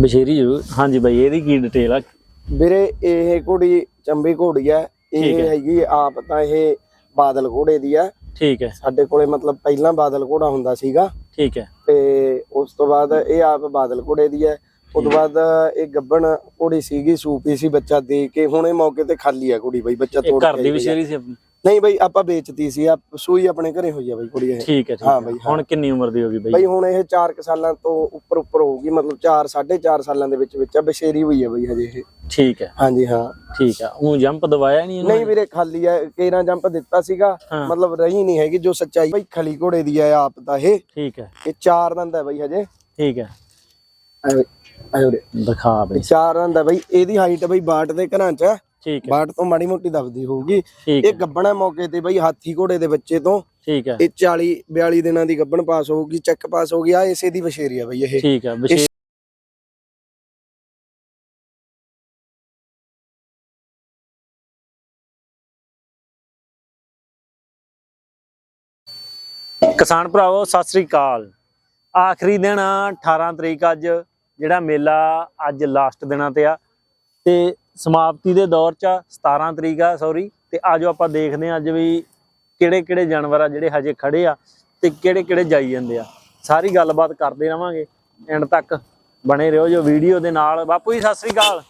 ਬਸ਼ੇਰੀ ਜ਼ਰੂਰ। ਹਾਂਜੀ ਬਾਈ ਇਹਦੀ ਕੀ ਡਿਟੇਲ ਆ? ਵੀਰੇ ਇਹ ਘੋੜੀ ਚੰਬੀ ਘੋੜੀ ਹੈ ਇਹ। ਹੈਗੀ ਆਪ ਤਾਂ ਇਹ ਬਾਦਲ ਘੋੜੇ ਦੀ ਹੈ ਠੀਕ ਹੈ। ਸਾਡੇ ਕੋਲੇ ਮਤਲਬ ਪਹਿਲਾਂ ਬਾਦਲ ਘੋੜਾ ਹੁੰਦਾ ਸੀਗਾ। ਠੀਕ ਹੈ। ਤੇ ਉਸ ਤੋਂ ਬਾਅਦ ਇਹ ਆਪ ਬਾਦਲ ਘੋੜੇ ਦੀ ਹੈ ਉਸ ਤੋਂ ਬਾਅਦ ਇਹ ਗੱਬਣ ਘੋੜੀ ਸੀਗੀ ਸੂਪੀ ਸੀ ਬੱਚਾ ਦੇ ਕੇ। ਹੁਣ ਇਹ ਮੌਕੇ ਤੇ ਖਾਲੀ ਹੈ ਕੁੜੀ ਬਈ ਬੱਚਾ ਤੋੜ ਘਰ ਕੇ ਦੀ ਹੋਈ ਹੈ। ਬਸ਼ੇਰੀ ਸੀ ਆਪਣੀ? ਨਹੀਂ ਬਈ ਆਪਾਂ ਵੇਚਤੀ ਸੀ ਆ ਸੂਈ ਆਪਣੇ ਘਰੇ ਹੋਈ ਆ ਬਈ ਕੁੜੀ ਇਹ। ਠੀਕ ਹੈ ਠੀਕ ਹਾਂ ਹੈ। ਬਾਈ, ਹਾਂ। ਹੁਣ ਕਿੰਨੀ ਉਮਰ ਦੀ ਹੋ ਗਈ ਬਾਈ? ਬਈ ਹੁਣ ਇਹ 4 ਸਾਲਾਂ ਤੋਂ ਉੱਪਰ ਉੱਪਰ ਹੋਊਗੀ ਮਤਲਬ 4 4.5 ਸਾਲਾਂ ਦੇ ਵਿੱਚ ਵਿੱਚ ਆ ਬਸ਼ੇਰੀ ਹੋਈ ਹੈ ਬਈ ਹਜੇ ਇਹ। ਠੀਕ ਹੈ। ਹਾਂਜੀ ਹਾਂ। ਠੀਕ ਹੈ ਉਹ ਜੰਪ ਦਵਾਇਆ ਨਹੀਂ ਇਹਨੂੰ ਨਹੀਂ ਵੀਰੇ ਖਾਲੀ ਹੈ ਕੇਰਾਂ ਜੰਪ ਦਿੱਤਾ ਸੀਗਾ ਹਾਂ। ਮਤਲਬ ਰਹੀ ਨਹੀਂ ਹੈਗੀ ਜੋ ਸੱਚਾਈ ਬਈ ਖਲੀ ਘੋੜੇ ਦੀ ਹੈ ਆਪ ਤਾਂ ਇਹ। ਠੀਕ ਹੈ। ਇਹ ਚਾਰ ਦੰਦ ਹੈ ਬਈ ਹਜੇ। ਠੀਕ ਹੈ। ਆਇਓ ਰੇ ਦਿਖਾ ਬਈ। ਚਾਰ ਦੰਦ ਹੈ ਬਈ ਇਹਦੀ ਹਾਈਟ ਬਈ ਬਾਟ ਦੇ ਘਰਾਂ ਚ ਹੈ। ਠੀਕ ਹੈ। ਬਾਟ ਤੋਂ ਮਾੜੀ ਮੋਟੀ ਦਬਦੀ ਹੋਊਗੀ। ਇਹ ਗੱਬਣਾ ਮੌਕੇ ਤੇ ਬਈ ਹਾਥੀ ਘੋੜੇ ਦੇ ਬੱਚੇ ਤੋਂ ਠੀਕ ਹੈ। ਇਹ 40 42 ਦਿਨਾਂ ਦੀ ਗੱਬਣ ਪਾਸ ਹੋਊਗੀ ਚੈੱਕ ਪਾਸ ਹੋ ਗਿਆ ਇਸੇ ਦੀ ਬਸ਼ੇਰੀ ਆ ਬਈ ਇਹ। ਠੀਕ ਹੈ ਕਿਸਾਨ ਭਰਾਵੋ ਸਤਿ ਸ੍ਰੀ ਅਕਾਲ। ਆਖਰੀ ਦਿਨ ਆ, 18 ਤਰੀਕ ਅੱਜ ਜਿਹੜਾ ਮੇਲਾ ਅੱਜ ਲਾਸਟ ਦਿਨਾਂ ਤੇ ਆ। ਤੇ ਸਮਾਪਤੀ ਦੇ ਦੌਰ ਚ ਆ, 17 ਤਰੀਕ ਆ ਸੌਰੀ ਤੇ ਆਜੋ ਆਪਾਂ ਦੇਖਦੇ ਆ ਅੱਜ ਵੀ ਕਿਹੜੇ ਕਿਹੜੇ ਜਾਨਵਰ ਆ ਜਿਹੜੇ ਹਜੇ ਖੜੇ ਆ ਤੇ ਕਿਹੜੇ ਕਿਹੜੇ ਜਾਈ ਜਾਂਦੇ ਆ। ਸਾਰੀ ਗੱਲਬਾਤ ਕਰਦੇ ਰਵਾਂਗੇ ਐਂਡ ਤੱਕ ਬਣੇ ਰਹੋ ਜੋ ਵੀਡੀਓ ਦੇ ਨਾਲ। ਬਾਪੂ ਜੀ ਸਤਿ ਸ੍ਰੀ ਅਕਾਲ।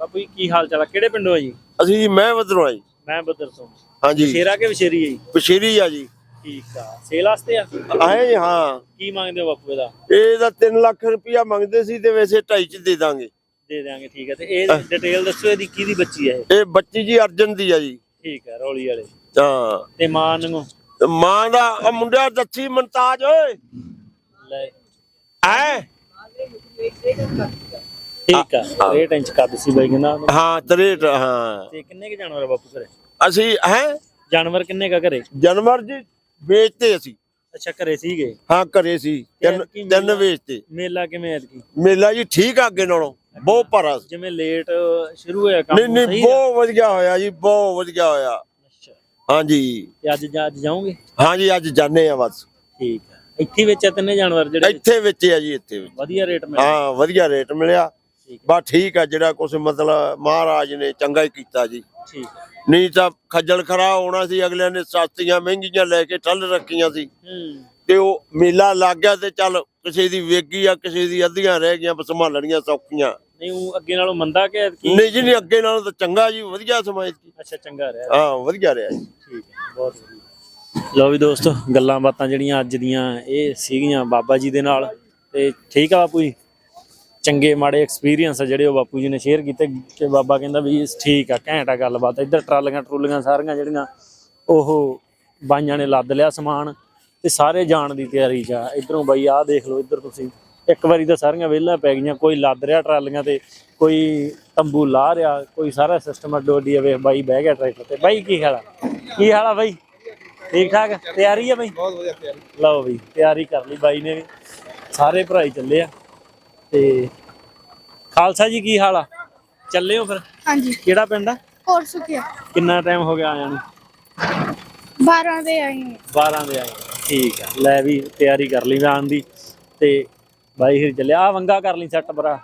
ਬਾਪੂ ਜੀ ਕੀ ਹਾਲ ਚਾਲ ਆ? ਕਿਹੜੇ ਪਿੰਡੋਂ ਆ ਜੀ? ਅਸੀਂ ਜੀ ਮੈਂ ਵਧਰੋਂ ਆਈ ਮੈਂ ਬੱਦਰ ਤੋਂ ਹਾਂਜੀ। ਸ਼ੇਰਾ ਕੇ ਵਿਸ਼ੇਰੀ ਹੈ ਜੀ? ਬਸ਼ੀਰੀ ਆ ਜੀ। ਠੀਕ ਆ। ਸੇਲ ਵਾਸਤੇ ਆ? ਆਏ ਜੀ ਹਾਂ। ਕੀ ਮੰਗਦੇ ਹੋ ਬਾਪੂ ਇਹਦਾ? ਇਹਦਾ 3 ਲੱਖ ਰੁਪਇਆ ਮੰਗਦੇ ਸੀ ਤੇ ਵੈਸੇ ਢਾਈ ਚ ਦੇ ਦਾਂਗੇ। ਦੇ ਦਿਆਂਗੇ ਠੀਕ ਹੈ ਤੇ ਇਹ ਡਿਟੇਲ ਦੱਸੋ ਇਹਦੀ ਕਿਹਦੀ ਬੱਚੀ ਹੈ ਇਹ? ਇਹ ਬੱਚੀ ਜੀ ਅਰਜਨ ਦੀ ਆ ਜੀ। ਠੀਕ ਹੈ ਰੌਲੀ ਵਾਲੇ। ਹਾਂ। ਤੇ ਮਾਂ ਨੂੰ? ਤੇ ਮਾਂ ਦਾ ਉਹ ਮੁੰਡਾ ਦੱਸੀ ਮਨਤਾਜ ਓਏ। ਲੈ। ਐ ਠੀਕ ਆ ਰੇਟ ਇੰਚ ਕਰ ਦਿੱਤੀ ਬਾਈ ਕਹਿੰਦਾ। ਹਾਂ ਤਰੇਟ ਹਾਂ। ਤੇ ਕਿੰਨੇ ਕੇ ਜਾਨਵਰ ਆ ਬਾਪੂ ਘਰੇ? ਅਸੀਂ ਹੈ? ਜਾਨਵਰ ਕਿੰਨੇ ਕਾ ਘਰੇ? ਜਾਨਵਰ ਜੀ ਵੇਚਤੇ ਅਸੀਂ। ਅੱਛਾ ਘਰੇ ਸੀਗੇ? ਹਾਂ ਘਰੇ ਸੀ। ਤਿੰਨ ਐਤਕੀ ਤਿੰਨ ਮੇਲਾ- ਮੇਲਾ ਕਿਵੇਂ ਐਤਕੀ? ਮੇਲਾ ਜੀ ਠੀਕ ਆ ਅੱਗੇ ਨਾਲੋਂ। ਬਹੁਤ ਭਰਾ ਸੀ। ਜਿਵੇਂ ਲੇਟ ਸ਼ੁਰੂ ਹੋਇਆ ਕੰਮ ਨਹੀਂ ਨਹੀਂ? ਬਹੁਤ ਵਧੀਆ ਹੋਇਆ ਜੀ ਬਹੁਤ ਵਧੀਆ ਹੋਇਆ। ਅੱਛਾ। ਹਾਂਜੀ। ਤੇ ਅੱਜ ਜਾ- ਅੱਜ ਜਾਓਗੇ? ਹਾਂਜੀ ਅੱਜ ਜਾਣੇ ਆ ਬਸ। ਠੀਕ ਆ ਇੱਥੇ ਵਿੱਚ ਤਿੰਨੇ ਜਾਨਵਰ ਜਿਹੜੇ ਇੱਥੇ ਵੇਚੇ ਆ ਜੀ ਇੱਥੇ ਵਿੱਚ। ਵਧੀਆ ਰੇਟ ਮਿਲ ਹਾਂ ਵਧੀਆ ਰੇਟ ਮਿਲਿਆ। ਠੀਕ ਬਸ ਠੀਕ ਆ ਜਿਹੜਾ ਕੁਛ ਮਤਲਬ ਮਹਾਰਾਜ ਨੇ ਚੰਗਾ ਹੀ ਕੀਤਾ ਜੀ। ਠੀਕ ਆ। ਨਹੀਂ ਤਾਂ ਖੱਜਲ ਖਰਾ ਹੋਣਾ ਸੀ ਅਗਲਿਆਂ ਨੇ ਸਸਤੀਆਂ ਮਹਿੰਗੀਆਂ ਲੈ ਕੇ ਠੱਲ ਰੱਖੀਆਂ ਸੀ। ਹੂੰ। ਤੇ ਉਹ ਮੇਲਾ ਲੱਗ ਗਿਆ ਤੇ ਚੱਲ ਕਿਸੇ ਦੀ ਵੇਗੀ ਆ ਕਿਸੇ ਦੀ ਅੱਧੀਆਂ ਰਹਿ ਗਈਆਂ ਬਸ ਸੰਭਾਲਣੀਆਂ ਸੌਖੀਆਂ। ਨਹੀਂ ਉਹ ਅੱਗੇ ਨਾਲੋਂ ਮੰਦਾ ਕਿ ਨਹੀਂ ਜੀ ਨਹੀਂ ਅੱਗੇ ਨਾਲੋਂ ਤਾਂ ਚੰਗਾ ਜੀ ਵਧੀਆ ਸਮਾਂ ਸੀ ਅੱਛਾ ਚੰਗਾ ਰਿਹਾ ਹਾਂ ਵਧੀਆ ਰਿਹਾ ਜੀ। ਠੀਕ ਹੈ ਬਹੁਤ ਵਧੀਆ। ਲਓ ਵੀ ਦੋਸਤੋ ਗੱਲਾਂ ਬਾਤਾਂ ਜਿਹੜੀਆਂ ਅੱਜ ਦੀਆਂ ਇਹ ਸੀਗੀਆਂ ਬਾਬਾ ਜੀ ਦੇ ਨਾਲ। ਤੇ ਠੀਕ ਆ ਬਾਪੂ ਜੀ? ਚੰਗੇ ਮਾੜੇ ਐਕਸਪੀਰੀਅੰਸ ਆ ਜਿਹੜੇ ਉਹ ਬਾਪੂ ਜੀ ਨੇ ਸ਼ੇਅਰ ਕੀਤੇ ਤੇ ਬਾਬਾ ਕਹਿੰਦਾ ਵੀ ਠੀਕ ਆ ਘੈਂਟ ਆ ਗੱਲਬਾਤ। ਇੱਧਰ ਟਰਾਲੀਆਂ ਟਰੂਲੀਆਂ ਸਾਰੀਆਂ ਜਿਹੜੀਆਂ ਉਹ ਬਾਈਆਂ ਨੇ ਲੱਦ ਲਿਆ ਸਮਾਨ। ਤੇ ਸਾਰੇ ਜਾਣ ਦੀ ਤਿਆਰੀ 'ਚ ਆ। ਇਧਰੋਂ ਬਾਈ ਆਹ ਦੇਖ ਲਓ ਇੱਧਰ ਤੁਸੀਂ। ਇੱਕ ਵਾਰੀ ਤਾਂ ਸਾਰੀਆਂ ਵਿਹਲਾਂ ਪੈ ਗਈਆਂ ਕੋਈ ਲੱਦ ਰਿਹਾ ਟਰਾਲੀਆਂ ਤੇ ਕੋਈ ਤੰਬੂ ਲਾ ਰਿਹਾ ਕੋਈ ਸਾਰਾ ਸਿਸਟਮ ਡੋਡੀ ਵੇਖ ਬਾਈ ਬਹਿ ਗਿਆ ਟਰੈਕਟਰ ਤੇ। ਬਾਈ ਕੀ ਹਾਲ ਆ? ਕੀ ਹਾਲ ਆ ਬਾਈ? ਠੀਕ ਠਾਕ? ਤਿਆਰੀ ਆ ਬਾਈ? ਬਹੁਤ ਵਧੀਆ ਤਿਆਰੀ। ਲਓ ਬਈ ਤਿਆਰੀ ਕਰ ਲਈ ਬਾਈ ਨੇ ਵੀ। ਸਾਰੇ ਭਰਾਈ ਚੱਲੇ ਆ। ਤੇ ਖਾਲਸਾ ਜੀ ਕੀ ਹਾਲ ਆ? ਚੱਲੇ ਹੋ ਫਿਰ? ਹਾਂਜੀ। ਕਿਹੜਾ ਪਿੰਡ ਆ? ਹੋਰ ਸੁਖਿਆ। ਕਿੰਨਾ ਟਾਈਮ ਹੋ ਗਿਆ ਆਇਆ ਨੂੰ? 12 ਦੇ ਆਏ ਹਾਂ। 12 ਦੇ ਆਏ। ਠੀਕ ਆ। ਲੈ ਵੀ ਤਿਆਰੀ ਕਰ ਲਈ ਆਉਣ ਦੀ। ਤੇ ਬਾਈ ਫਿਰ ਚੱਲਿਆ। ਆ ਵੰਗਾ ਕਰ ਲਈ ਸੈੱਟ ਬਰਾ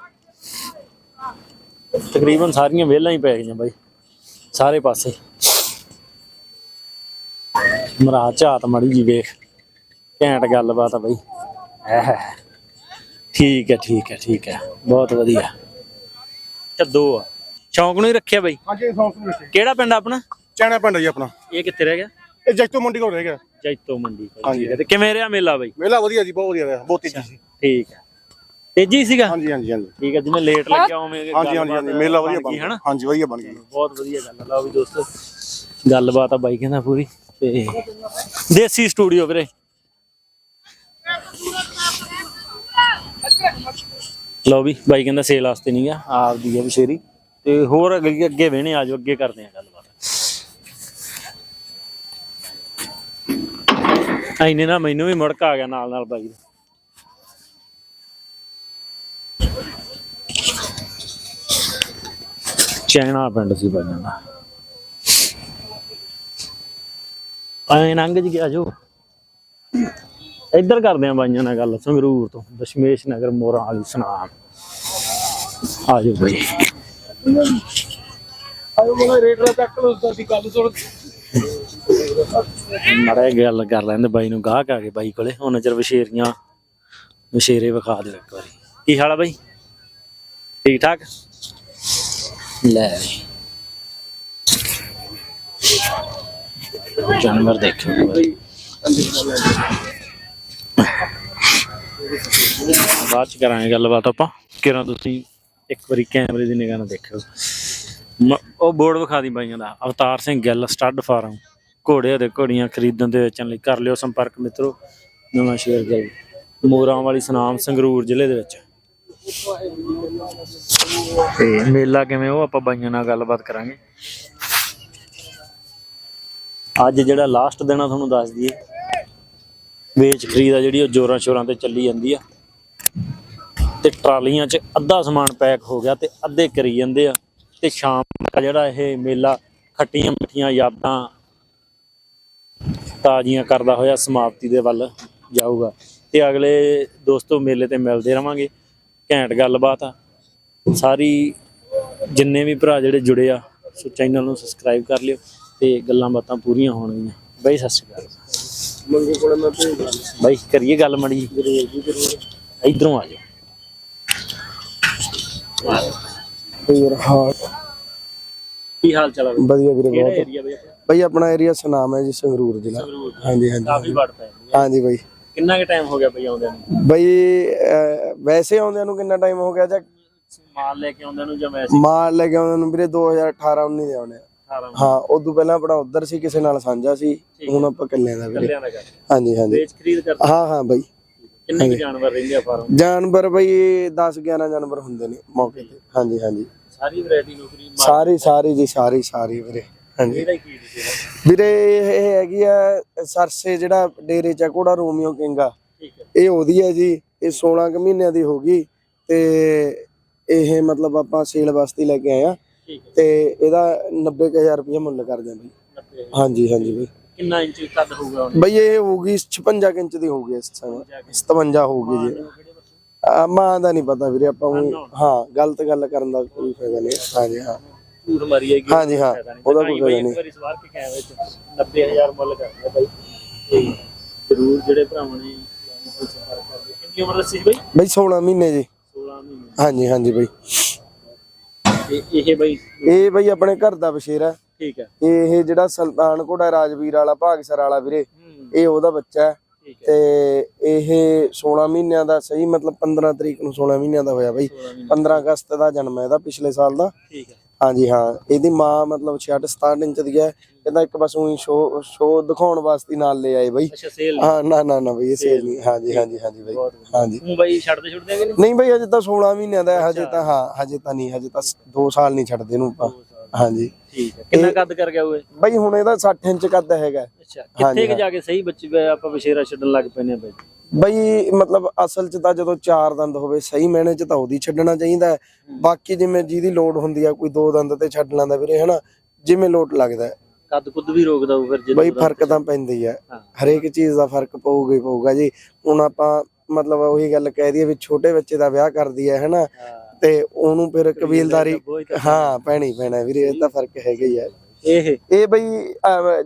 ਤਕਰੀਬਨ ਸਾਰੀਆਂ ਵਿਹਲਾਂ ਹੀ ਪੈ ਗਈਆਂ ਬਾਈ। ਸਾਰੇ ਪਾਸੇ। ਮਰਾ ਝਾਤ ਮੜੀ ਜੀ ਵੇਖ। ਘੈਂਟ ਗੱਲਬਾਤ ਆ ਬਾਈ। ਐ ਠੀਕ ਹੈ ਠੀਕ ਹੈ ਠੀਕ ਹੈ ਬਹੁਤ ਵਧੀਆ। ਤੇ ਦੋ ਆ। ਸ਼ੌਂਕ ਨੂੰ ਹੀ ਰੱਖਿਆ ਬਾਈ। ਹਾਂਜੀ ਸੌਂਸ ਵਿੱਚ ਕਿਹੜਾ ਪਿੰਡ ਆਪਣਾ? ਚੈਣਾ ਪਿੰਡ ਜੀ ਆਪਣਾ। ਇਹ ਕਿੱਥੇ ਰਹਿ ਗਿਆ? ਇਹ ਜੈਤੋ ਮੰਡੀ ਕੋਲ ਰਹਿ ਗਿਆ। ਜੈਤੋ ਮੰਡੀ ਕੋਲ। ਹਾਂਜੀ। ਠੀਕ ਹੈ ਤੇ ਕਿਵੇਂ ਰਿਹਾ ਮੇਲਾ ਬਾਈ? ਮੇਲਾ ਵਧੀਆ ਜੀ ਬਹੁਤ ਵਧੀਆ ਰਿਹਾ ਬਹੁਤ ਤੇਜ਼ੀ ਸੀ। ਠੀਕ ਹੈ। ਤੇਜੀ ਸੀਗਾ? ਹਾਂਜੀ ਹਾਂਜੀ ਹਾਂਜੀ। ਠੀਕ ਹੈ ਜਿਵੇਂ ਲੇਟ ਲੱਗਿਆ ਉਵੇਂ ਹਾਂਜੀ ਹਾਂਜੀ ਹਾਂਜੀ ਮੇਲਾ ਵਧੀਆ ਬਣ ਬਣ ਗਈ ਹਨਾ? ਗਿਆ ਹਾਂਜੀ ਵਧੀਆ ਬਣ ਗਿਆ। ਬਹੁਤ ਵਧੀਆ ਗੱਲ ਆ। ਲਓ ਵੀ ਦੋਸਤੋ ਗੱਲਬਾਤ ਆ ਬਾਈ ਕਹਿੰਦਾ ਪੂਰੀ ਤੇ ਦੇਸੀ ਸਟੂਡੀਓ ਵੀਰੇ। ਲਓ ਵੀ ਬਾਈ ਕਹਿੰਦਾ ਸੇਲ ਵਾਸਤੇ ਨਹੀਂ ਆ ਆਪਦੀ ਆ ਬਸ਼ੇਰੀ ਤੇ ਹੋਰ ਅੱਗੇ ਅੱਗੇ ਵੇਣੇ ਆਜੋ ਅੱਗੇ ਕਰਦੇ ਆ ਗੱਲਬਾਤ। ਐਨੇ ਨਾ ਮੈਨੂੰ ਵੀ ਮੁੜਕ ਆ ਗਿਆ ਨਾਲ ਨਾਲ ਬਾਈ ਦੇ। ਪਿੰਡ ਸੀ ਬਾਈਆਂ ਦਾ। ਐ ਨੰਗ ਜੀ ਗਿਆ ਜੋ। ਇੱਧਰ ਕਰਦੇ ਆ ਬਾਈਆਂ ਨਾਲ ਗੱਲ, ਸੰਗਰੂਰ ਤੋਂ। ਦਸ਼ਮੇਸ਼ ਨਗਰ, ਮੋਰਾਂ ਵਾਲੀ ਸੁਨਾਮ। ਆ ਜਾਓ ਬਾਈ। ਆਇਓ ਮੈਂ ਰੇਟ ਦਾ ਚੱਕ ਲਓ ਤੁਸੀਂ ਗੱਲ ਸੁਣ ਮੜਾ ਗੱਲ ਕਰ ਲੈਂਦੇ ਬਾਈ ਨੂੰ ਗਾਹਕ ਆ ਗਏ ਬਾਈ ਕੋਲੇ, ਹੁਣ ਚਿਰ ਵਿਸ਼ੇਰੀਆਂ ਵਿਸ਼ੇਰੇ ਵਿਖਾ ਦੇ ਇੱਕ ਵਾਰੀ। ਕੀ ਹਾਲ ਆ ਬਾਈ? ਠੀਕ ਠਾਕ? ਲੈ ਜਾਨਵਰ ਦੇਖੋ ਬਾਅਦ ਚ ਕਰਾਂਗੇ ਗੱਲਬਾਤ ਆਪਾਂ। ਕਿਰਾਂ ਤੁਸੀਂ ਇੱਕ ਵਾਰੀ ਕੈਮਰੇ ਦੀ ਨਿਗਾਹ ਨਾਲ ਦੇਖਿਓ। ਮ- ਉਹ ਬੋਰਡ ਵਿਖਾ ਦੀ ਬਾਈਆਂ ਦਾ, ਅਵਤਾਰ ਸਿੰਘ ਗਿੱਲ, ਸਟੱਡ ਫਾਰਮ। ਘੋੜੇ ਦੇ ਘੋੜੀਆਂ ਖਰੀਦਣ ਦੇ ਵੇਚਣ ਲਈ ਕਰ ਲਿਓ ਸੰਪਰਕ ਮਿੱਤਰੋ। ਨਵਾਂ ਸ਼ੇਰ ਗਈ ਮੋਰਾਂ ਵਾਲੀ ਸੁਨਾਮ ਸੰਗਰੂਰ ਜ਼ਿਲ੍ਹੇ ਦੇ ਵਿੱਚ। ਤੇ ਮੇਲਾ ਕਿਵੇਂ ਉਹ ਆਪਾਂ ਬਾਈਆਂ ਨਾਲ ਗੱਲਬਾਤ ਕਰਾਂਗੇ। ਅੱਜ ਜਿਹੜਾ ਲਾਸਟ ਦਿਨ ਆ ਤੁਹਾਨੂੰ ਦੱਸ ਦਈਏ। ਵੇਚ ਖਰੀਦ ਆ ਜਿਹੜੀ ਉਹ ਜੋਰਾਂ ਸ਼ੋਰਾਂ ਤੇ ਚੱਲੀ ਜਾਂਦੀ ਆ। ਤੇ ਟਰਾਲੀਆਂ 'ਚ ਅੱਧਾ ਸਮਾਨ ਪੈਕ ਹੋ ਗਿਆ ਤੇ ਅੱਧੇ ਕਰੀ ਜਾਂਦੇ ਆ। ਤੇ ਸ਼ਾਮ ਦਾ ਜਿਹੜਾ ਇਹ ਮੇਲਾ ਖੱਟੀਆਂ ਮਿੱਠੀਆਂ ਯਾਦਾਂ ਤਾਜ਼ੀਆਂ ਕਰਦਾ ਹੋਇਆ ਸਮਾਪਤੀ ਦੇ ਵੱਲ ਜਾਊਗਾ। ਤੇ ਅਗਲੇ ਦੋਸਤੋ ਮੇਲੇ ਤੇ ਮਿਲਦੇ ਰਵਾਂਗੇ। ਘੈਂਟ ਗੱਲਬਾਤ ਆ। ਸਾਰੀ ਜਿੰਨੇ ਵੀ ਭਰਾ ਜਿਹੜੇ ਜੁੜੇ ਆ ਸੋ ਚੈਨਲ ਨੂੰ ਸਬਸਕ੍ਰਾਈਬ ਕਰ ਲਿਓ ਤੇ ਗੱਲਾਂ ਬਾਤਾਂ ਪੂਰੀਆਂ ਹੋਣਗੀਆਂ। ਬਾਈ ਸਤਿ ਸ਼੍ਰੀ ਅਕਾਲ। ਮੰਗੇ ਕੋਲੇ ਮੈਂ ਬਾਈ ਕਰੀਏ ਗੱਲ ਮੜੀ ਇਧਰੋਂ ਆ ਜਾਓ। ਫੇਰ ਹਾਂ ਕੀ ਹਾਲ ਚਾਲ ਬਾਈ? ਵਧੀਆ ਵੀਰੇ ਕਿਹੜਾ ਬਹੁਤ। ਏਰੀਆ ਬਈ ਆਪਣਾ? ਬਈ ਆਪਣਾ ਏਰੀਆ ਸੁਨਾਮ ਹੈ ਜੀ ਸੰਗਰੂਰ ਜ਼ਿਲ੍ਹਾ। ਸੰਗਰੂਰ ਦਾ। ਹਾਂਜੀ ਹਾਂਜੀ ਕਾਫੀ ਵੜ ਪੈ ਹਾਂਜੀ ਬਈ। ਕਿੰਨਾ ਕੁ ਟਾਈਮ ਹੋ ਗਿਆ ਬਈ ਆਉਂਦਿਆਂ ਨੂੰ? ਬਈ ਅਹ, ਵੈਸੇ ਆਉਂਦਿਆਂ ਨੂੰ ਕਿੰਨਾ ਟਾਈਮ ਹੋ ਗਿਆ ਜਾਂ ਮਾਲ ਲੈ ਕੇ ਆਉਂਦਿਆਂ ਨੂੰ ਜਾਂ ਵੈਸੇ? ਮਾਲ ਲੈ ਕੇ ਆਉਂਦਿਆਂ ਨੂੰ ਵੀਰੇ 2018 19 ਦੇ ਆਉਣੇ ਆ। 18 ਹਾਂ ਉਦੋਂ ਪਹਿਲਾਂ ਆਪਣਾ ਉਧਰ ਸੀ ਕਿਸੇ ਨਾਲ ਸਾਂਝਾ ਸੀ। ਹੁਣ ਆਪਾਂ ਇਕੱਲੇ ਦਾ ਵੀਰੇ। ਕੱਲਿਆਂ ਦਾ ਕਰ ਹਾਂਜੀ ਹਾਂਜੀ। ਵੇਚ ਖਰੀਦ ਕਰ ਹਾਂ ਹਾਂ ਬਈ। ਕਿੰਨੇ ਕੁ ਜਾਨਵਰ ਰਹਿੰਦੇ ਆ ਫਾਰਮ? ਜਾਨਵਰ ਬਈ 10 11 ਜਾਨਵਰ ਹੁੰਦੇ ਨੇ ਮੌਕੇ ਤੇ। ਹਾਂਜੀ ਹਾਂਜੀ। ਸਾਰੀ ਵੈਰਾਈਟੀ ਨੌਕਰੀ ਸਾਰੀ ਸਾਰੀ ਜੀ ਸਾਰੀ ਸਾਰੀ ਵੀਰੇ। ਹਾਂਜੀ। ਇਹਦਾ ਕੀ ਵੀਰੇ ਇਹ ਹੈਗੀ ਆ ਸਰਸੇ ਜਿਹੜਾ ਡੇਰੇ ਚ ਆ ਘੋੜਾ ਰੋਮੀਓ ਕਿੰਗਾ ਇਹ ਉਹਦੀ ਹੈ ਜੀ ਇਹ 16 ਕੁ ਮਹੀਨਿਆਂ ਦੀ ਹੋ ਗਈ ਤੇ ਇਹ ਮਤਲਬ ਆਪਾਂ ਸੇਲ ਵਾਸਤੇ ਲੈ ਕੇ ਆਏ ਆ। ਤੇ ਇਹਦਾ 90000 ਰੁਪਏ ਮੁੱਲ ਕਰਦੇ ਆ। ਬਈ 90 ਹਾਂਜੀ ਹਾਂਜੀ ਬਈ। ਕਿੰਨਾ ਇੰਚ ਕੱਦ ਹੋਊਗਾ ਬਈ ਇਹ ਹੋਊਗੀ 56 ਕੁ ਇੰਚ ਦੀ ਹੋਊਗੀ ਇਸ ਸਮੇਂ। 57 ਹੋਊਗੀ ਜੀ। ਆ, ਮਾਂ ਦਾ ਨਹੀਂ ਪਤਾ ਵੀਰੇ ਆਪਾਂ ਨੂੰ ਹਾਂ ਗਲਤ ਗੱਲ ਕਰਨ ਦਾ ਕੋਈ ਫਾਇਦਾ ਨਹੀਂ। ਹਾਂਜੀ ਹਾਂ। ਝੂਠ ਮਾਰੀ ਹੈਗੀ ਹਾਂਜੀ ਹਾਂ ਉਹਦਾ ਕੋਈ ਫਾਇਦਾ ਇੱਕ ਨਹੀਂ। ਵਾਰੀ ਸਵਾਰ ਕੇ ਕੈਮਰੇ ਚ 90000 ਮੁੱਲ ਕਰਦਾ ਬਾਈ। ਤੇ ਜ਼ਰੂਰ ਜਿਹੜੇ ਭਰਾਵਾਂ ਨੇ ਕੋਈ ਸੰਪਰਕ ਕਰਦੇ ਕਿੰਨੀ ਉਮਰ ਦੱਸੀ ਸੀ ਬਾਈ? ਬਈ 16 ਮਹੀਨੇ ਜੀ। 16 ਮਹੀਨੇ। ਹਾਂਜੀ ਹਾਂਜੀ ਬਈ। ਤੇ ਇਹ ਬਾਈ ਇਹ ਬਈ ਆਪਣੇ ਘਰ ਦਾ ਬਸ਼ੇਰਾ। ਠੀਕ ਹੈ। ਇਹ ਜਿਹੜਾ ਸੁਲਤਾਨ ਘੋੜਾ ਰਾਜਵੀਰ ਵਾਲਾ ਭਾਗਸਰ ਵਾਲਾ ਵੀਰੇ ਹੂੰ। ਇਹ ਉਹਦਾ ਬੱਚਾ ਹੈ ਹੈ। ਤੇ ਇਹ 16 ਮਹੀਨਿਆਂ ਦਾ ਸਹੀ ਮਤਲਬ 15 ਤਰੀਕ ਨੂੰ 16 ਮਹੀਨਿਆਂ ਦਾ ਹੋਇਆ ਬਈ। 16 ਮਹੀਨੇ 15 ਅਗਸਤ ਦਾ ਜਨਮ ਹੈ ਇਹਦਾ ਪਿਛਲੇ ਸਾਲ ਦਾ। ਠੀਕ ਹੈ। ਹਾਂਜੀ ਹਾਂ। ਇਹਦੀ ਮਾਂ ਮਤਲਬ 66 67 ਇੰਚ ਦੀ ਹੈ। ਇਹਦਾ ਇੱਕ ਬਸ ਉਹੀ ਸ਼ੋ ਸ਼ੋ ਦਿਖਾਉਣ ਵਾਸਤੇ ਨਾਲ ਲੈ ਆਏ ਬਈ। ਅੱਛਾ ਸੇਲ ਹਾਂ ਨਾ ਨਾ ਨਾ ਬਈ ਇਹ ਸੇਲ ਨਹੀਂ। ਹਾਂਜੀ ਹਾਂਜੀ ਹਾਂਜੀ ਬਈ। ਹਾਂਜੀ। ਹੂੰ ਬਾਈ ਛੱਡਦੇ ਛੁੱਟਦੇ ਨਹੀਂ ਨਹੀਂ ਬਈ ਹਜੇ ਤਾਂ 16 ਮਹੀਨਿਆਂ ਦਾ ਹਜੇ ਤਾਂ ਹਾਂ ਹਜੇ ਤਾਂ ਨਹੀਂ ਹਜੇ ਤਾਂ 2 ਸਾਲ ਨਹੀਂ ਛੱਡਦੇ ਇਹਨੂੰ ਹਾਂਜੀ। ਠੀਕ ਹੈ। ਕਿੰਨਾ ਕੱਦ ਕਰ ਗਿਆ ਉਹ ਬਈ ਹੁਣ ਇਹਦਾ 60 ਇੰਚ ਕੱਦ ਹੈਗਾ। ਅੱਛਾ ਕਿੱਥੇ ਕਿ ਜਾ ਕੇ ਸਹੀ ਬੱਚੇ ਵੇ ਆਪਾਂ ਵਿਸ਼ੇਰਾ ਛੱਡਣ ਲੱਗ ਪੈਨੇ ਬਾਈ? ਬਈ ਮਤਲਬ ਅਸਲ ਚ ਤਾਂ ਜਦੋਂ ਚਾਰ ਦੰਦ ਹੋਵੇ ਸਹੀ ਮੈਨੇ ਚ ਤਾਂ ਉਹਦੀ ਛੱਡਣਾ ਚਾਹੀਦਾ ਹੈ। ਬਾਕੀ ਜਿਵੇਂ ਜਿਹਦੀ ਲੋਡ ਹੁੰਦੀ ਆ ਕੋਈ ਦੋ ਦੰਦ ਤੇ ਛੱਡ ਲੈਂਦਾ ਵੀਰੇ ਹਨਾ? ਜਿਵੇਂ ਲੋਟ ਲੱਗਦਾ ਹੈ। ਕੱਦ ਕੁੱਦ ਵੀ ਰੋਕਦਾ ਉਹ ਫਿਰ ਜਦੋਂ ਬਈ ਫ਼ਰਕ ਤਾਂ ਪੈਂਦਾ ਹੈ ਹਾਂ। ਹਰੇਕ ਚੀਜ਼ ਦਾ ਫ਼ਰਕ ਪਊਗਾ ਹੀ ਪਊਗਾ ਜੀ। ਹੁਣ ਆਪਾਂ ਮਤਲਬ ਉਹੀ ਗੱਲ ਕਹਿ ਦਈਏ ਵੀ ਛੋਟੇ ਬੱਚੇ ਦਾ ਵਿਆਹ ਕਰਦੀ ਹੈ ਹਨਾ। ਤੇ ਉਹਨੂੰ ਫਿਰ ਕਬੀਲਦਾਰੀ ਹਾਂ ਪੈਣੀ ਪੈਣਾ ਵੀਰੇ ਇਹ ਤਾਂ ਫ਼ਰਕ ਹੈਗਾ ਹੀ ਹੈ ਇਹ ਇਹ ਬਈ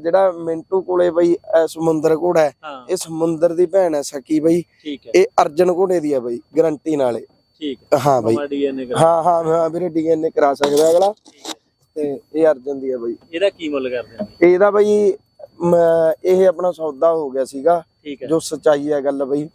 ਜਿਹੜਾ ਮਿੰਟੂ ਕੋਲੇ ਬਈ ਸਮੁੰਦਰ ਘੋੜਾ ਹੈ ਇਹ ਸਮੁੰਦਰ ਦੀ ਭੈਣ ਹੈ ਸਕੀ ਬਈ। ਇਹ ਅਰਜਨ ਘੋੜੇ ਦੀ ਹੈ ਬਈ ਗਰੰਟੀ ਨਾਲੇ ਠੀਕ ਹੈ। ਬਈ। ਹਾਂ ਹਾਂ ਹਾਂ ਵੀਰੇ ਡੀਐਨਏ ਕਰਾ ਸਕਦਾ ਅਗਲਾ। ਤੇ ਇਹ ਅਰਜਨ ਦੀ ਹੈ ਬਈ। ਇਹਦਾ ਕੀ ਮੁੱਲ ਕਰਦੇ ਆ ਇਹਦਾ ਬਈ ਇਹ ਆਪਣਾ ਸੌਦਾ ਹੋ ਗਿਆ ਸੀਗਾ। ਠੀਕ ਹੈ। ਜੋ ਸਚਾਈ ਹੈ ਗੱਲ ਬਈ।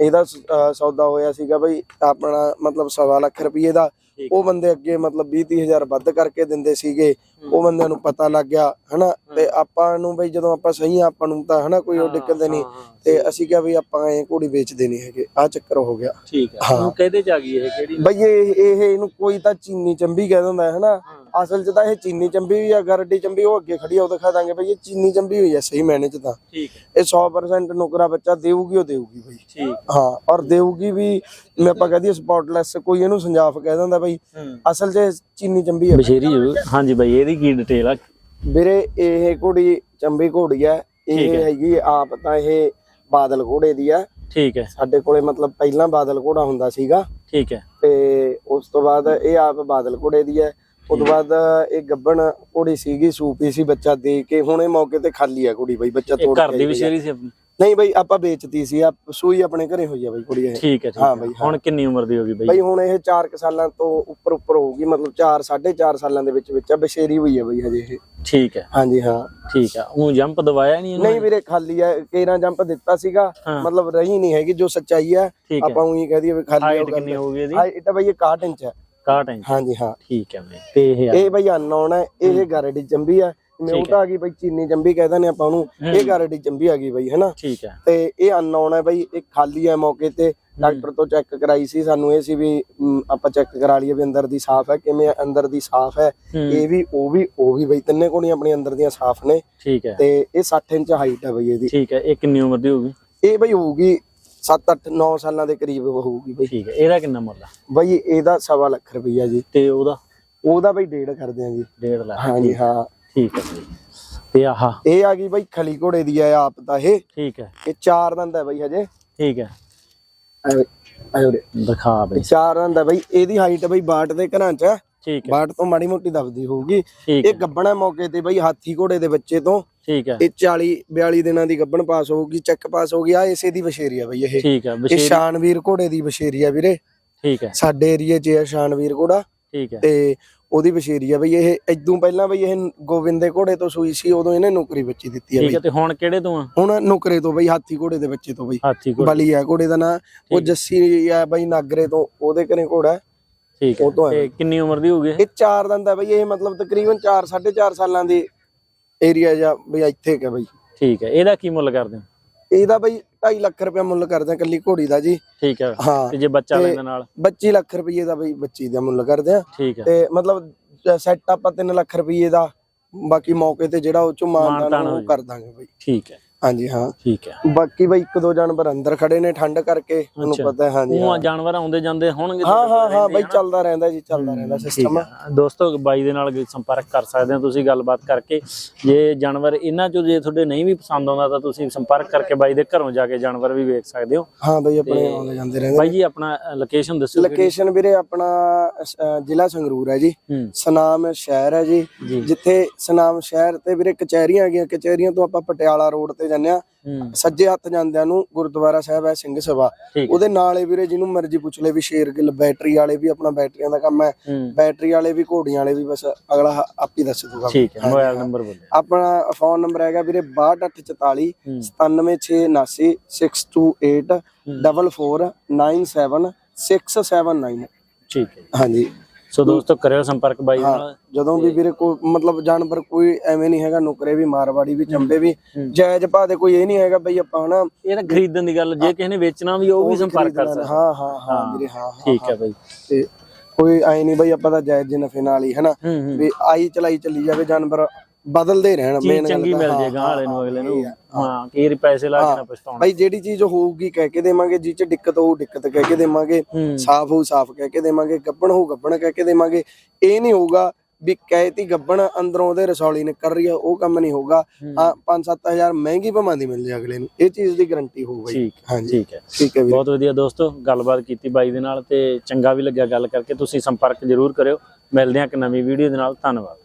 ਇਹਦਾ ਸੌਦਾ ਹੋਇਆ ਸੀਗਾ ਬਈ ਆਪਣਾ ਮਤਲਬ ਸਵਾ ਲੱਖ ਰੁਪਏ ਦਾ। ਉਹ ਬੰਦੇ ਅੱਗੇ ਮਤਲਬ 20 ਹਜ਼ਾਰ ਵੱਧ ਕਰਕੇ ਦਿੰਦੇ ਸੀਗੇ। ਉਹ ਬੰਦਿਆਂ ਨੂੰ ਪਤਾ ਲੱਗ ਗਿਆ ਹਨਾ? ਤੇ ਆਪਾਂ ਨੂੰ ਬਈ ਜਦੋਂ ਆਪਾਂ ਸਹੀ ਆ, ਆਪਾਂ ਨੂੰ ਤਾਂ ਹਨਾ ਕੋਈ ਉਹ ਦਿੱਕਤ ਨਹੀਂ। ਤੇ ਅਸੀਂ ਕਿਹਾ ਬਈ ਆਪਾਂ ਇਹ ਘੋੜੀ ਵੇਚਦੇ ਨਹੀਂ ਹੈਗੇ। ਆ ਚੱਕਰ ਹੋ ਗਿਆ। ਠੀਕ ਹੈ। ਹਾਂ। ਹੁਣ ਕਿਹਦੇ ਚ ਆ ਗਈ ਇਹ? ਕਿਹੜੀ ਬਈ ਇਹ ਇਹ ਇਹਨੂੰ ਕੋਈ ਤਾਂ ਚੀਨੀ ਚੰਬੀ ਕਹਿ ਦਿੰਦਾ ਹੈ। ਹਨਾ ਅਸਲ 'ਚ ਤਾਂ ਇਹ ਚੀਨੀ ਚੰਬੀ ਵੀ ਆ ਗਰਡੀ ਚੰਬੀ ਉਹ ਅੱਗੇ ਖੜੀ ਆ ਉਹ ਦਿਖਾ ਦਾਂਗੇ ਬਈ ਇਹ ਚੀਨੀ ਚੰਬੀ ਹੋਈ ਆ ਸਹੀ ਮੈਨੇ 'ਚ ਤਾਂ। ਠੀਕ ਹੈ। ਇਹ 100% ਨੁਕਰਾ ਬੱਚਾ ਦੇਊਗੀ ਉਹ ਦੇਊਗੀ ਬਈ। ਠੀਕ ਹਾਂ। ਔਰ ਦੇਊਗੀ ਵੀ ਮੈਂ ਆਪਾਂ ਕਹਦੀ ਸਪੌਟਲੈਸ ਕੋਈ ਇਹਨੂੰ ਸੰਜਾਫ ਕਹਿ ਦਿੰਦਾ ਬਈ। ਅਸਲ 'ਚ ਚੀਨੀ ਚੰਬੀ ਹੈ ਬਸ਼ੇਰੀ ਜ਼ਰੂਰ। ਹਾਂਜੀ ਬਾਈ ਇਹਦੀ ਕੀ ਡਿਟੇਲ ਆ? ਵੀਰੇ ਇਹ ਘੋੜੀ ਚੰਬੀ ਘੋੜੀ ਠੀਕ ਇਹ। ਹੈਗੀ ਆਪ ਤਾਂ ਇਹ ਬਾਦਲ ਘੋੜੇ ਦੀ ਆ। ਠੀਕ ਹੈ। ਸਾਡੇ ਕੋਲੇ ਮਤਲਬ ਪਹਿਲਾਂ ਬਾਦਲ ਘੋੜਾ ਹੁੰਦਾ ਸੀਗਾ। ਠੀਕ ਹੈ। ਤੇ ਉਸ ਤੋਂ ਬਾਅਦ ਇਹ ਆਪ ਬਾਦਲ ਘੋੜੇ ਦੀ ਹੈ ਉਸ ਤੋਂ ਬਾਅਦ ਇਹ ਗੱਬਣ ਘੋੜੀ ਸੀਗੀ ਸੂਪੀ ਸੀ ਬੱਚਾ ਦੇ ਕੇ ਹੁਣ ਇਹ ਮੌਕੇ ਤੇ ਖਾਲੀ ਆ ਕੁੜੀ ਬਈ ਬੱਚਾ ਤੋੜ ਘਰ ਕੇ ਦੀ ਆਈ ਵਿਸ਼ੇਰੀ ਸੀ ਆਪਣੀ? ਨਹੀਂ ਬਈ ਆਪਾਂ ਵੇਚਤੀ ਸੀ ਆ ਸੂਈ ਆਪਣੇ ਘਰੇ ਹੋਈ ਆ ਬਈ ਕੁੜੀ ਇਹ। ਠੀਕ ਹੈ ਠੀਕ ਹਾਂ ਬਈ। ਹੁਣ ਕਿੰਨੀ ਉਮਰ ਦੀ ਹੋ ਗਈ ਬਈ? ਬਈ ਹੁਣ ਇਹ 4 ਸਾਲਾਂ ਤੋਂ ਉੱਪਰ ਉੱਪਰ ਹੋਊਗੀ ਮਤਲਬ 4 4.5 ਸਾਲਾਂ ਦੇ ਵਿੱਚ ਵਿੱਚ ਆ ਬਸ਼ੇਰੀ ਹੋਈ ਹੈ ਬਈ ਹਜੇ ਇਹ। ਠੀਕ ਹੈ। ਹਾਂਜੀ ਹਾਂ। ਠੀਕ ਹੈ। ਉਹ ਜੰਪ ਦਵਾਇਆ ਨਹੀਂ ਨਹੀਂ ਵੀਰੇ ਖਾਲੀ ਹੈ ਕੇਰਾਂ ਜੰਪ ਦਿੱਤਾ ਸੀਗਾ। ਮਤਲਬ ਰਹੀ ਨਹੀਂ ਹੈਗੀ ਜੋ ਸੱਚਾਈ ਹੈ। ਆਪਾਂ ਉਹੀ ਕਹਿ ਦਈਏ ਵੀ ਖਾਲੀ ਹਾਈਟ ਕਿੰਨੀ ਹੋ ਗਈ ਇਹਦੀ? ਹਾਈਟ ਬਈ ਇਹ 61 ਇੰਚ ਹੈ 61 ਇੰਚ। ਹਾਂਜੀ ਹਾਂ। ਠੀਕ ਹੈ ਬਈ। ਤੇ ਇਹ ਆ ਇਹ ਬਈ ਅਨਨੋਨ ਹੈ ਇਹ ਗਾਰਡੀ ਚੰਬੀ ਹੈ। ਤਾਂ ਆ ਗਈ ਬਈ ਚੀਨੀ ਚੰਬੀ ਕਹਿੰਦੇ ਨੇ ਆਪਾਂ ਉਹਨੂੰ। ਇਹ ਗਾਰਡੀ ਚੰਬੀ ਆ ਗਈ ਬਈ ਹੈਨਾ? ਠੀਕ ਹੈ। ਤੇ ਇਹ ਅਨਨੋਨ ਹੈ ਬਈ ਇਹ ਖਾਲੀ ਹੈ ਮੌਕੇ ਤੇ। ਡਾਕਟਰ ਤੋਂ ਚੈੱਕ ਕਰਾਈ ਸੀ ਸਾਨੂੰ ਇਹ ਸੀ ਵੀ ਆਪਾਂ ਚੈੱਕ ਕਰਾ ਲਈਏ ਵੀ ਅੰਦਰ ਦੀ ਸਾਫ਼ ਹੈ ਕਿਵੇਂ ਅੰਦਰ ਦੀ ਸਾਫ਼ ਹੈ। ਹੂੰ। ਇਹ ਵੀ ਉਹ ਵੀ ਉਹ ਵੀ ਬਈ ਤਿੰਨੇ ਕੋਣੀ ਆਪਣੀ ਅੰਦਰ ਦੀਆਂ ਸਾਫ਼ ਨੇ। ਠੀਕ ਹੈ। ਤੇ ਇਹ 60 ਇੰਚ ਹਾਈਟ ਹੈ ਬਈ ਇਹਦੀ। ਠੀਕ ਹੈ ਇਹ ਕਿੰਨੀ ਉਮਰ ਦੀ ਹੋਊਗੀ। ਇਹ ਬਈ ਹੋਊਗੀ 7 8 9 ਸਾਲਾਂ ਦੇ ਕਰੀਬ ਹੋਊਗੀ ਬਈ। ਠੀਕ ਹੈ ਇਹਦਾ ਕਿੰਨਾ ਮੁੱਲ ਆ? ਬਈ ਇਹਦਾ ਸਵਾ ਲੱਖ ਰੁਪਈਆ ਜੀ। ਤੇ ਉਹਦਾ? ਉਹਦਾ ਬਈ ਡੇਢ ਕਰਦੇ ਆ ਜੀ। 1.5 ਲੱਖ ਹਾਂਜੀ ਹਾਂ। ਠੀਕ ਹੈ ਬਈ ਤੇ ਆਹ? ਇਹ ਆ ਗਈ ਬਈ ਖਲੀ ਘੋੜੇ ਦੀ ਆ ਆਪ ਤਾਂ ਇਹ। ਠੀਕ ਹੈ। ਇਹ ਚਾਰ ਦੰਦ ਹੈ ਬਈ ਹਜੇ। ਠੀਕ ਹੈ। ਉਰੇ। ਦਿਖਾ ਬਈ। ਚਾਰ ਦੰਦ ਹੈ ਬਈ ਇਹਦੀ ਹਾਈਟ ਬਈ ਬਾਟ ਦੇ ਘਰਾਂ ਚ। ਠੀਕ ਹੈ। ਬਾਟ ਤੋਂ ਮਾੜੀ ਮੋਟੀ ਦਬਦੀ ਹੋਊਗੀ। ਇਹ ਗੱਬਣਾ ਮੌਕੇ ਤੇ ਬਈ ਹਾਥੀ ਘੋੜੇ ਦੇ ਬੱਚੇ ਤੋਂ ਠੀਕ ਹੈ। ਇਹ 40 42 ਦਿਨਾਂ ਦੀ ਗੱਬਣ ਪਾਸ ਹੋਊਗੀ ਚੈੱਕ ਪਾਸ ਹੋ ਗਿਆ ਇਸੇ ਦੀ ਬਸ਼ੇਰੀ ਆ ਬਈ ਇਹ। ਠੀਕ ਹੈ ਇਹ ਸ਼ਾਨਵੀਰ ਘੋੜੇ ਦੀ ਬਸ਼ੇਰੀ ਆ ਵੀਰੇ। ਠੀਕ ਹੈ। ਸਾਡੇ ਏਰੀਏ 'ਚ ਇਹ ਸ਼ਾਨਵੀਰ ਘੋੜਾ। ਠੀਕ ਹੈ। ਤੇ ਉਹਦੀ ਬਸ਼ੇਰੀ ਆ ਬਈ ਇਹ ਇਦੋਂ ਪਹਿਲਾਂ ਬਈ ਇਹ ਗੋਬਿੰਦ ਦੇ ਘੋੜੇ ਤੋਂ ਸੂਈ ਸੀ ਉਦੋਂ ਇਹਨੇ ਨੌਕਰੀ ਬੱਚੀ ਦਿੱਤੀ ਆ ਠੀਕ ਬਈ। ਹੈ ਤੇ ਹੁਣ ਕਿਹੜੇ ਤੋਂ ਆ? ਹੁਣ ਨੌਕਰੇ ਤੋਂ ਬਈ ਹਾਥੀ ਘੋੜੇ ਦੇ ਬੱਚੇ ਤੋਂ ਬਈ। ਹਾਥੀ ਕੋਲ ਬਲੀ ਆ ਘੋੜੇ ਦਾ ਨਾਂ ਉਹ ਜੱਸੀ ਆ ਬਈ ਨਾਗਰੇ ਤੋਂ ਉਹਦੇ ਘਰੇ ਘੋੜਾ ਹੈ। ਠੀਕ ਹੈ ਉਹ ਤੋਂ ਕਿੰਨੀ ਉਮਰ ਦੀ ਹੋਊਗੀ ਇਹ? ਇਹ ਚਾਰ ਦੰਦ ਹੈ ਬਈ ਇਹ ਮਤਲਬ ਤਕਰੀਬਨ 4 4.5 ਸਾਲਾਂ ਦੀ ਏਰੀਆ ਜਾਂ ਬਈ ਇੱਥੇ ਕਿ ਬਈ। ਠੀਕ ਹੈ ਇਹਦਾ ਕੀ ਮੁੱਲ ਕਰਦੇ ਹੋ? ਇਹਦਾ ਬਈ 2.5 ਲੱਖ ਰੁਪਏ ਮੁੱਲ ਕਰਦੇ ਆ ਕੱਲੀ ਘੋੜੀ ਦਾ ਜੀ। ਠੀਕ ਹੈ ਹਾਂ ਤੇ ਜੇ ਬੱਚਾ ਲੈਣ ਨਾਲ? 25 ਲੱਖ ਰੁਪਏ ਦਾ ਬਈ ਬੱਚੀ ਦਾ ਮੁੱਲ ਕਰਦੇ ਆ ਠੀਕ ਹੈ। ਤੇ ਮਤਲਬ ਸੈੱਟ ਆਪਾਂ 3 ਲੱਖ ਰੁਪਏ ਦਾ ਬਾਕੀ ਮੌਕੇ ਤੇ ਜਿਹੜਾ ਉਹ ਚ ਮਾਨਦਾਨ ਉਹ। ਕਰ ਦਾਂਗੇ ਬਈ। ਠੀਕ ਹੈ। ਹਾਂਜੀ ਹਾਂ। ਠੀਕ ਹੈ। ਬਾਕੀ ਬਈ ਇੱਕ ਦੋ ਜਾਨਵਰ ਅੰਦਰ ਖੜੇ ਨੇ ਠੰਡ ਕਰਕੇ ਤੁਹਾਨੂੰ। ਪਤਾ ਹੈ ਹਾਂਜੀ ਉਹ ਜਾਨਵਰ ਆਉਂਦੇ ਜਾਂਦੇ ਹੋਣਗੇ ਹਾਂ ਹਾਂ ਹਾਂ ਬਈ? ਚੱਲਦਾ ਰਹਿੰਦਾ ਜੀ ਚੱਲਦਾ ਰਹਿੰਦਾ ਸਿਸਟਮ। ਦੋਸਤੋ ਬਾਈ ਦੇ ਨਾਲ ਸੰਪਰਕ ਕਰ ਸਕਦੇ ਹੋ ਤੁਸੀਂ ਗੱਲਬਾਤ ਕਰਕੇ। ਜੇ ਜਾਨਵਰ ਇਹਨਾਂ ਚੋਂ ਜੇ ਤੁਹਾਡੇ ਨਹੀਂ ਵੀ ਪਸੰਦ ਆਉਂਦਾ ਤਾਂ ਤੁਸੀਂ ਸੰਪਰਕ ਕਰਕੇ ਬਾਈ ਦੇ ਘਰੋਂ ਜਾ ਕੇ ਜਾਨਵਰ ਵੀ ਵੇਖ ਸਕਦੇ ਹੋ। ਹਾਂ ਬਈ ਆਪਣੇ ਆਉਂਦੇ ਜਾਂਦੇ ਰਹਿੰਦੇ ਬਾਈ ਜੀ ਆਪਣਾ ਲੋਕੇਸ਼ਨ ਦੱਸੋ? ਲੋਕੇਸ਼ਨ ਵੀਰੇ ਆਪਣਾ ਜ਼ਿਲ੍ਹਾ ਸੰਗਰੂਰ ਹੈ ਜੀ। ਸਨਾਮ ਸ਼ਹਿਰ ਹੈ ਜੀ। ਜੀ। ਜਿੱਥੇ ਸਨਾਮ ਸ਼ਹਿਰ ਤੇ ਵੀਰੇ ਕਚਹਿਰੀਆਂ ਆ ਗਈਆਂ ਕਚਹਿਰੀਆਂ ਤੋਂ ਆਪਾਂ ਪਟਿਆਲਾ ਰੋਡ ਤੇ ਜਾਂਦੇ ਆ ਸੱਜੇ ਹੱਥ ਜਾਂਦਿਆਂ ਨੂੰ ਗੁਰਦੁਆਰਾ ਸਾਹਿਬ ਹੈ ਸਿੰਘ ਸਭਾ। ਉਹਦੇ ਨਾਲ ਹੀ ਵੀਰੇ ਜਿਹਨੂੰ ਮਰਜ਼ੀ ਪੁੱਛ ਲੈ ਵੀ ਸ਼ੇਰਗਿੱਲ ਬੈਟਰੀ ਵਾਲੇ ਵੀ ਆਪਣਾ ਬੈਟਰੀਆਂ ਦਾ ਕੰਮ ਹੈ ਬੈਟਰੀ ਵਾਲੇ ਵੀ ਘੋੜੀਆਂ ਵਾਲੇ ਵੀ ਬਸ ਅਗਲਾ ਆਪ ਹੀ ਦੱਸ ਦੂਗਾ। ਠੀਕ ਹੈ ਮੋਬਾਈਲ ਨੰਬਰ ਬੋਲੋ। ਆਪਣਾ ਫੋਨ ਨੰਬਰ ਹੈਗਾ ਵੀਰੇ 6244 ਹੂੰ। 97679 628 4497 679 ਠੀਕ ਹੈ। ਹਾਂਜੀ। ਸੋ ਦੋਸਤੋ ਕਰਿਓ ਸੰਪਰਕ ਬਾਈ ਨਾਲ। ਜਦੋਂ ਵੀ ਵੀਰੇ ਕੋਈ ਮਤਲਬ ਜਾਨਵਰ ਕੋਈ ਐਵੇਂ ਨਹੀਂ ਹੈਗਾ ਨੁਕਰੇ ਵੀ ਮਾਰਵਾੜੀ ਵੀ ਚੰਬੇ ਵੀ। ਜਾਇਜ਼ ਭਾਅ ਦੇ ਕੋਈ ਇਹ ਨਹੀਂ ਹੈਗਾ ਬਈ ਆਪਾਂ ਹਨਾ। ਇਹ ਤਾਂ ਖਰੀਦਣ ਦੀ ਗੱਲ ਜੇ ਕਿਸੇ ਨੇ ਵੇਚਣਾ ਵੀ ਉਹ ਵੀ ਸੰਪਰਕ ਕਰ ਸਕਦਾ। ਹਾਂ ਹਾਂ ਹਾਂ ਵੀਰੇ ਹਾਂ ਹਾਂ, ਠੀਕ ਹੈ ਬਾਈ। ਤੇ ਕੋਈ ਐ ਨਹੀਂ ਬਈ ਆਪਾਂ ਤਾਂ ਜਾਇਜ਼ ਨਫੇ ਨਾਲ ਹੀ ਹਨਾ। ਵੀ ਆਈ ਚਲਾਈ ਚੱਲੀ ਜਾਵੇ ਜਾਨਵਰ। ਬਦਲਦੇ ਰਹਿਣ ਚੀਜ਼ ਚੰਗੀ ਮਿਲ ਹਾਂ, ਜੇ ਗਾਂ ਵਾਲੇ ਨੂੰ ਹਾਂ, ਅਗਲੇ ਨੂੰ। ਹਾਂ। ਕੀ ਪੈਸੇ ਲਾ ਕੇ ਨਾ ਪਛਤਾਉਣ। ਬਈ ਜਿਹੜੀ ਚੀਜ਼ ਹੋਊਗੀ ਕਹਿ ਕੇ ਦੇਵਾਂਗੇ ਜਿਹ ਚ ਦਿੱਕਤ ਹੋਊ ਦਿੱਕਤ ਕਹਿ ਕੇ ਦੇਵਾਂਗੇ। ਹੂੰ। ਸਾਫ਼ ਹੋਊ ਸਾਫ਼ ਕਹਿ ਕੇ ਦੇਵਾਂਗੇ। ਗੱਬਣ ਹੋਊ ਗੱਬਣ ਕਹਿ ਕੇ ਦੇਵਾਂਗੇ। ਇਹ ਨਹੀਂ ਹੋਊਗਾ ਵੀ ਕਹਿਤੀ ਗੱਬਣ ਅੰਦਰੋਂ ਉਹਦੇ ਰਸੌਲੀ ਨਿਕਲ ਰਹੀ ਆ ਉਹ ਕੰਮ ਨਹੀਂ ਹੋਊਗਾ। ਹਾਂ। 5-7000 ਮਹਿੰਗੀ ਦੀ ਮਿਲ ਜੇ ਅਗਲੇ ਨੂੰ। ਇਹ ਚੀਜ਼ ਦੀ ਗਾਰੰਟੀ ਹੋਊ ਬਈ। ਠੀਕ ਹਾਂਜੀ। ਠੀਕ ਹੈ। ਠੀਕ ਹੈ ਵੀਰੇ। ਬਹੁਤ ਵਧੀਆ ਦੋਸਤੋ ਗੱਲਬਾਤ ਕੀਤੀ ਬਾਈ ਦੇ ਨਾਲ ਤੇ ਚੰਗਾ ਵੀ ਲੱਗਿਆ ਗੱਲ ਕਰਕੇ। ਤੁਸੀਂ ਸੰਪਰਕ ਜ਼ਰੂਰ ਕਰਿਓ। ਮਿਲਦੇ ਹਾਂ ਇੱਕ ਨਵੀਂ ਵੀਡੀਓ ਦੇ ਨਾਲ। ਧੰਨਵਾਦ।